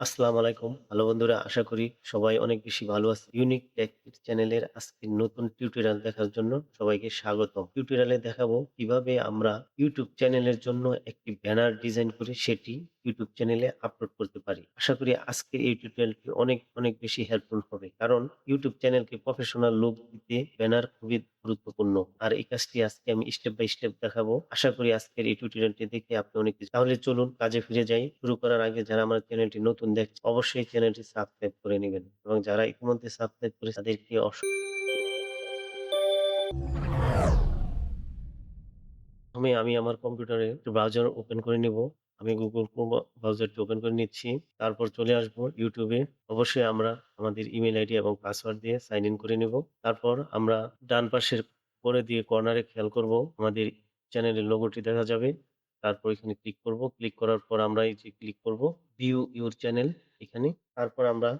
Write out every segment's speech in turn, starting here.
আসসালামু আলাইকুম। ভালো বন্ধুরা, আশা করি সবাই অনেক বেশি ভালো আছে। ইউনিক টেক চ্যানেলের আজকে নতুন টিউটোরিয়াল দেখার জন্য সবাইকে স্বাগতম। টিউটোরিয়ালে দেখাবো কীভাবে আমরা ইউটিউব চ্যানেলের জন্য একটি ব্যানার ডিজাইন করে সেটি ইউটিউব চ্যানেলে আপলোড করতে পারি। আশা করি আজকের এই টিউটোরিয়ালটি অনেক, অনেক বেশি হেল্পফুল হবে। কারণ ইউটিউব চ্যানেলকে প্রফেশনাল লুক দিতে ব্যানার খুবই গুরুত্বপূর্ণ। আর এই কাজটি আজকে আমি স্টেপ বাই স্টেপ দেখাবো। আশা করি আজকের এই টিউটোরিয়ালটি দেখে আপনি অনেক তাহলে চলুন কাজে ফিরে যাই। শুরু করার আগে যারা আমার চ্যানেলটি নতুন দেখছে অবশ্যই চ্যানেলটি সাবস্ক্রাইব করে নেবেন এবং যারা ইতিমধ্যে সাবস্ক্রাইব করে তাদেরকে অস আমি আমার কম্পিউটারে ব্রাউজার ওপেন করে নিব। আমি গুগল ক্রোম ব্রাউজারটি ওপেন করে নিচ্ছি। তারপর চলে আসব ইউটিউবে অবশ্যই আমরা আমাদের ইমেল আইডি এবং পাসওয়ার্ড দিয়ে সাইন ইন করে নেব তারপর আমরা ডান পাশের পরে দিয়ে কর্নারে খেয়াল করব আমাদের চ্যানেলের লোগোটি দেখা যাবে। তারপর এখানে ক্লিক করব। ক্লিক করার পর আমরা এই যে ক্লিক করব ভিউ ইউর চ্যানেল এখানে। তারপর আমরা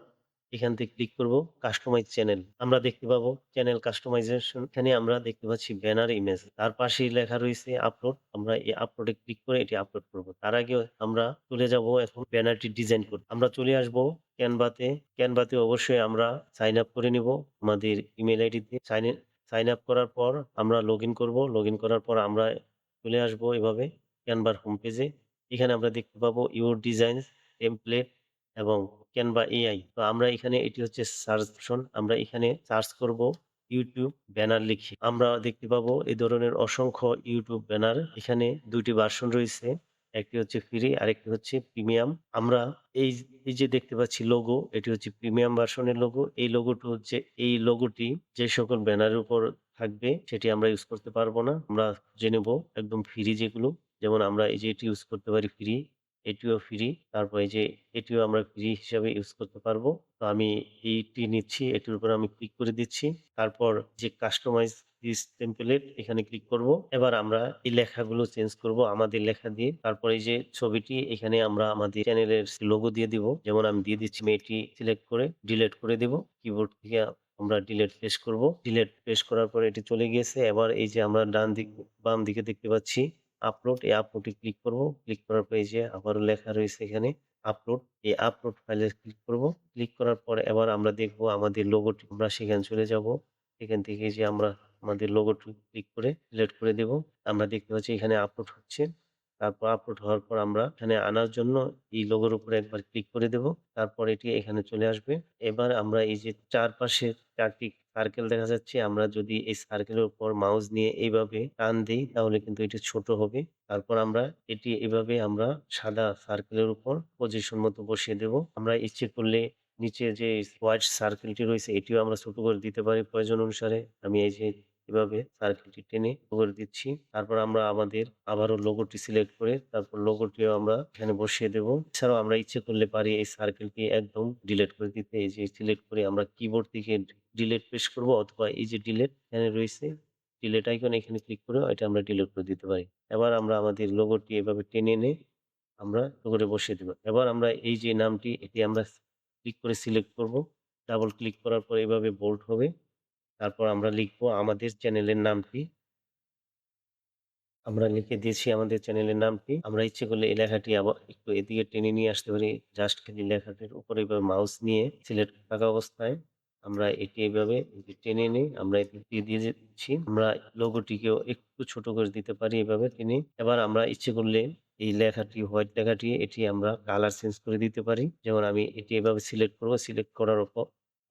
এখান থেকে ক্লিক করব কাস্টমাইজ চ্যানেল। আমরা দেখতে পাবো চ্যানেল কাস্টমাইজেশন এখানে আমরা দেখতে পাচ্ছি ব্যানার ইমেজ। তার পাশেই লেখা রয়েছে আপলোড। আমরা এই আপলোডে ক্লিক করে এটি আপলোড করব। তার আগে আমরা চলে যাব এখন ব্যানারটি ডিজাইন করতে। আমরা চলে আসব ক্যানভাতে। ক্যানভাতে অবশ্যই আমরা সাইন আপ করে নিব আমাদের ইমেইল আইডিতে। সাইন সাইন আপ করার পর আমরা লগইন করব। লগইন করার পর আমরা চলে আসব এভাবে ক্যানভার হোম পেজে। এখানে আমরা দেখতে পাবো ইউর ডিজাইন টেমপ্লেট এবং ক্যানভা এআই। তো আমরা এখানে এটি হচ্ছে সার্চ অপশন। আমরা এখানে সার্চ করব ইউটিউব ব্যানার লিখে। আমরা দেখতে পাবো এই ধরনের অসংখ্য ইউটিউব ব্যানার। এখানে ২ টি ভার্সন রয়েছে। একটি হচ্ছে ফ্রি আরেকটি হচ্ছে প্রিমিয়াম। আমরা এই এই যে দেখতে পাচ্ছি লোগো এটি হচ্ছে প্রিমিয়াম ভার্সনের লোগো। এই লোগোটি হচ্ছে, এই লোগোটি যে সকল ব্যানারের উপর থাকবে, সেটি আমরা ইউজ করতে পারব না। আমরা খুঁজে নেব একদম ফ্রি যেগুলো। যেমন আমরা এই যে এটি ইউজ করতে পারি ফ্রি। এটিও ফ্রি। তারপর যে এটিও আমরা ফ্রি হিসাবে ইউজ করতে পারব। তো আমি এইটি নিচ্ছি। এটির উপর আমি ক্লিক করে দিচ্ছি। তারপর যে কাস্টমাইজ দিস টেমপ্লেট এখানে ক্লিক করব। এবার আমরা এই লেখাগুলো চেঞ্জ করব আমাদের লেখা দিয়ে। তারপরে যে ছবিটি, এখানে আমরা আমাদের চ্যানেলের লোগো দিয়ে দিব। যেমন আমি দিয়ে দিচ্ছি মেয়েটি সিলেক্ট করে ডিলেট করে দেব। কিবোর্ড থেকে আমরা ডিলেট প্রেস করব। ডিলেট প্রেস করার পরে এটি চলে গিয়েছে। এবার এই যে আমরা ডান দিক, বাম দিকে দেখতে পাচ্ছি আপলোড। এই আপলোডে ক্লিক করব। ক্লিক করার পর যে আবারও লেখা রয়েছে এখানে আপলোড। এই আপলোড ফাইলে ক্লিক করব। ক্লিক করার পরে এবার আমরা দেখব আমাদের লোগোটি আমরা সেখানে চলে যাব। এখান থেকে যে আমরা আমাদের লোগোটি ক্লিক করে সিলেক্ট করে দেব। আমরা দেখতে পাচ্ছি এখানে আপলোড হচ্ছে। তারপর আপলোড হওয়ার পর আমরা এখানে আনার জন্য এই লোগোর উপরে একবার ক্লিক করে দেব। তারপর এটি এখানে চলে আসবে। এবার আমরা এই যে চারপাশে চারটি সার্কেল দেখা যাচ্ছে। আমরা যদি এই সার্কেলের উপর মাউস নিয়ে এইভাবে টান দিই, তাহলে কিন্তু এটি ছোট হবে। তারপর আমরা এটি এভাবে আমরা সাদা সার্কেলের উপর পজিশন মতো বসিয়ে দেব। আমরা ইচ্ছে করলে নিচে যে হোয়াইট সার্কেলটি রয়েছে, এটিও আমরা ছোট করে দিতে পারি প্রয়োজন অনুসারে। আমি এই যে এভাবে সার্কেলটি টেনে করে দিচ্ছি। তারপর আমরা আমাদের আবারও লোগোটি সিলেক্ট করে তারপর লোগোটিও আমরা এখানে বসিয়ে দেব। এছাড়াও আমরা ইচ্ছে করলে পারি এই সার্কেলটি একদম ডিলেট করে দিতে। এই যে সিলেক্ট করে আমরা কিবোর্ড থেকে ডিলেট প্রেস করব অথবা এই যে ডিলেট এখানে রয়েছে ডিলেট আইকন এখানে ক্লিক করে এটা আমরা ডিলেট করে দিতে পারি। এবার আমরা আমাদের লোগোটি এভাবে টেনে এনে আমরা লোগোটি বসিয়ে দেব। এবার আমরা এই যে নামটি এটি আমরা ক্লিক করে সিলেক্ট করব। ডাবল ক্লিক করার পর এভাবে বোল্ড হবে। তারপর আমরা লিখব আমাদের চ্যানেলের নামটি। আমরা লিখে দিয়েছি আমাদের চ্যানেলের নামটি। আমরা ইচ্ছে করলে এই লেখাটি আবার একটু এদিকে টেনে নিয়ে আসতে পারি। জাস্ট খালি লেখাটির উপরে এভাবে মাউস নিয়ে সিলেক্ট থাকা অবস্থায় আমরা এটি এভাবে টেনে এনে আমরা এটি দিয়ে দিয়ে দিচ্ছি। আমরা লোগোটিকেও একটু ছোট করে দিতে পারি এভাবে টেনে। এবার আমরা ইচ্ছে করলে এই লেখাটি হোয়াইট লেখাটি এটি আমরা কালার চেঞ্জ করে দিতে পারি। যেমন আমি এটি এভাবে সিলেক্ট করব। সিলেক্ট করার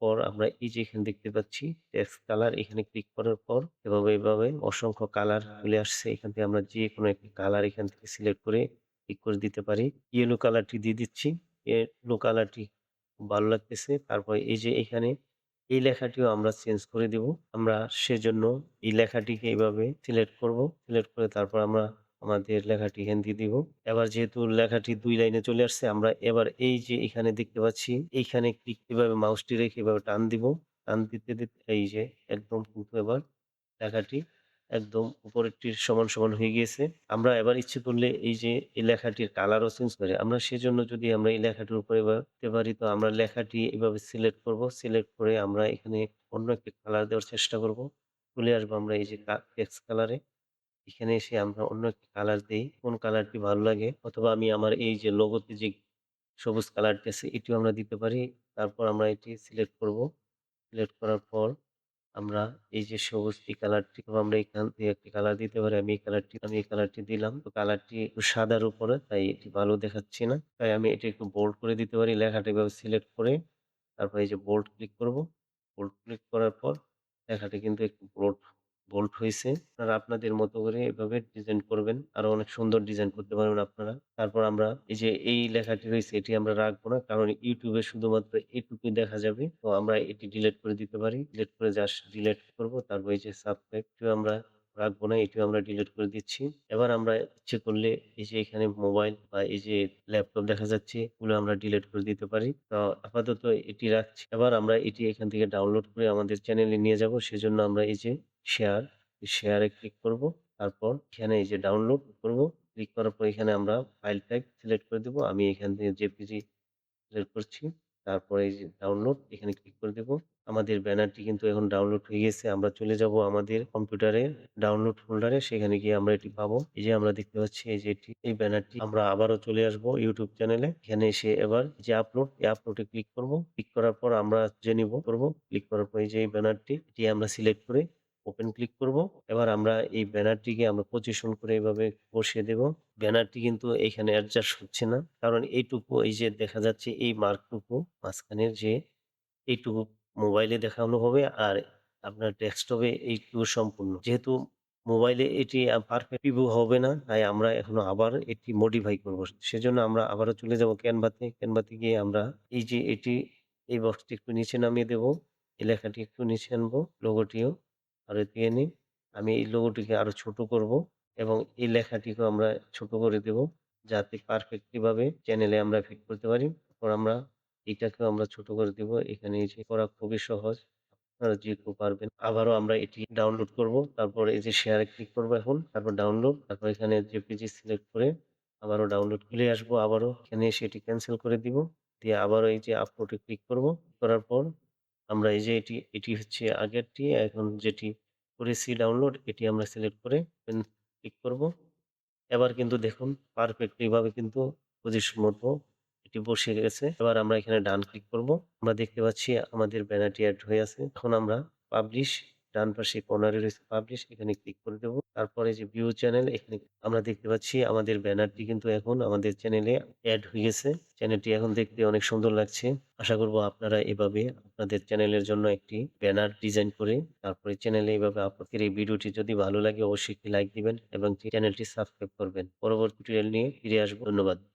পর আমরা এই যে এখানে দেখতে পাচ্ছি টেক্সট কালার এখানে ক্লিক করার পর এভাবে এভাবে অসংখ্য কালার চলে আসছে। এখান থেকে আমরা যেকোনো একটি কালার এখান থেকে সিলেক্ট করে ক্লিক করে দিতে পারি। ইয়েলো কালারটি দিয়ে দিচ্ছি। ইয়েলো কালারটি ভালো লাগতেছে। তারপর এই যে এখানে এই লেখাটিও আমরা চেঞ্জ করে দিব। আমরা সেজন্য এই লেখাটিকে এইভাবে সিলেক্ট করব। সিলেক্ট করে তারপর আমরা আমাদের লেখাটি হিন্দি দিব। এবার যেহেতু লেখাটি দুই লাইনে চলে আসছে আমরা এবার এই যে এখানে দেখতে পাচ্ছি এইখানে ক্লিক এভাবে মাউসটি রেখে এভাবে টান দিব। টান দিতে, দিতে এই যে একদম কিন্তু এবার লেখাটি একদম উপরেরটির সমান, সমান হয়ে গিয়েছে। আমরা এবার ইচ্ছে করলে এই যে এই লেখাটির কালারও চেঞ্জ করে। আমরা সেজন্য যদি আমরা এই লেখাটির উপরে দিতে পারি তো আমরা লেখাটি এভাবে সিলেক্ট করব। সিলেক্ট করে আমরা এখানে অন্য একটি কালার দেওয়ার চেষ্টা করব। চলে আসব আমরা এই যে টেক্সট কালারে। এখানে এসে আমরা অন্য একটি কালার দিই কোন কালারটি ভালো লাগে অথবা আমি আমার এই যে লোগোতে যে সবুজ কালারটি আছে, এটিও আমরা দিতে পারি। তারপর আমরা এটি সিলেক্ট করব। সিলেক্ট করার পর আমরা এই যে সবুজ কালারটি আমরা এখান থেকে একটি কালার দিতে পারি। আমি এই কালারটি আমি এই কালারটি দিলাম। তো কালারটি একটু সাদার উপরে, তাই এটি ভালো দেখাচ্ছে না। তাই আমি এটি একটু বোল্ড করে দিতে পারি। লেখাটি এভাবে সিলেক্ট করে তারপর এই যে বোল্ড ক্লিক করব। বোল্ড ক্লিক করার পর লেখাটি কিন্তু একটু বোল্ড বোল্ড হয়েছে আপনারা আপনাদের মতো করে এভাবে ডিজাইন করবেন। আরও অনেক সুন্দর ডিজাইন করতে পারবেন আপনারা। তারপর আমরা এই যে এই লেখাটি রয়েছে এটি আমরা রাখব না। কারণ ইউটিউবে শুধুমাত্র এটুকুই দেখা যাবে। তো আমরা এটি ডিলিট করে দিতে পারি। ডিলেট করে জাস্ট ডিলেট করব। তারপর এই যে সাবস্ক্রাইব টিও আমরা রাখব না। এটিও আমরা ডিলিট করে দিচ্ছি। এবার আমরা ইচ্ছে করলে এই যে এখানে মোবাইল বা এই যে ল্যাপটপ দেখা যাচ্ছে, এগুলো আমরা ডিলিট করে দিতে পারি। তো আপাতত এটি রাখছি। এবার আমরা এটি এখান থেকে ডাউনলোড করে আমাদের চ্যানেলে নিয়ে যাব। সেজন্য আমরা এই যে শেয়ার, শেয়ারে ক্লিক করব। তারপর এখানে এই যে ডাউনলোড করব। ক্লিক করার পর এখানে আমরা ফাইল টাইপ সিলেক্ট করে দেব। আমি এখান থেকে জেপিজি সিলেক্ট করছি। তারপরে এই যে ডাউনলোড এখানে ক্লিক করে দেব। আমাদের ব্যানারটি কিন্তু এখন ডাউনলোড হয়ে গেছে। আমরা চলে যাব আমাদের কম্পিউটারে ডাউনলোড ফোল্ডারে সেখানে গিয়ে আমরা এটি পাবো। এই যে আমরা দেখতে পাচ্ছি এই যে এটি এই ব্যানারটি আমরা আবারও চলে আসব ইউটিউব চ্যানেলে। এখানে এসে এবার যে আপলোড এই আপলোডে ক্লিক করব। ক্লিক করার পর আমরা যে নিব করব। ক্লিক করার পর এই যে এই ব্যানারটি এটি আমরা সিলেক্ট করে ওপেন ক্লিক করব। এবার আমরা এই ব্যানারটিকে আমরা পজিশন করে এভাবে বসিয়ে দেব। ব্যানারটি কিন্তু এখানে অ্যাডজাস্ট হচ্ছে না। কারণ এইটুকু এই যে দেখা যাচ্ছে এই মার্কটুকু মাঝখানের যে এইটুকু মোবাইলে দেখানো হবে আর আপনার ডেস্কটপে এইটুকু সম্পূর্ণ। যেহেতু মোবাইলে এটি পারফেক্ট প্রিভিউ হবে না, তাই আমরা এখনও আবার এটি মডিফাই করব। সেজন্য আমরা আবারও চলে যাব ক্যানভাতে। ক্যানভাতে গিয়ে আমরা এই যে এটি, এই বক্সটি একটু নিচে নামিয়ে দেব। এই লেখাটি একটু নিচে আনব লোগোটিও আরও এদিকে নিই আমি এই লোগোটিকে আরও ছোট করব এবং এই লেখাটিকেও আমরা ছোট করে দেব যাতে পারফেক্টলি ভাবে চ্যানেলে আমরা ফিট করতে পারি। তারপর আমরা এটাকেও আমরা ছোট করে দেব। এখানে যে করা খুবই সহজ। আপনারা যে কেউ পারবেন। আবারও আমরা এটি ডাউনলোড করব। তারপর এই যে শেয়ারে ক্লিক করব এখন। তারপর ডাউনলোড তারপর এখানে যে জেপিজি সিলেক্ট করে আবারও ডাউনলোড খুলে আসব আবারও এখানে এসে এটি ক্যানসেল করে দিব। দিয়ে আবারও এই যে আপলোডে ক্লিক করব। করার পর আমরা এই যে এটি এটি হচ্ছে আগেরটি, এখন যেটি করেছি ডাউনলোড এটি আমরা সিলেক্ট করে ক্লিক করব। এবার কিন্তু দেখুন পারফেক্টলিভাবে কিন্তু পজিশন মতো এটি বসে গেছে। এবার আমরা এখানে ডান ক্লিক করব। আমরা দেখতে পাচ্ছি আমাদের ব্যানারটি অ্যাড হয়ে আছে। এখন আমরা পাবলিশ ডান পাশে কর্নারে রয়েছে পাবলিশ এখানে ক্লিক করে দেবো তারপরে যে ভিউ চ্যানেল এখানে আমরা দেখতে পাচ্ছি আমাদের ব্যানারটি কিন্তু এখন আমাদের চ্যানেলে অ্যাড হয়ে গেছে। চ্যানেলটি এখন দেখতে অনেক সুন্দর লাগছে। আশা করব আপনারা এভাবে আপনাদের চ্যানেলের জন্য একটি ব্যানার ডিজাইন করে, তারপরে চ্যানেলে এভাবে আপনাদের এই ভিডিওটি যদি ভালো লাগে অবশ্যই একটি লাইক দিবেন এবং চ্যানেলটি সাবস্ক্রাইব করবেন। পরবর্তী টিউটোরিয়াল নিয়ে ফিরে আসব। ধন্যবাদ।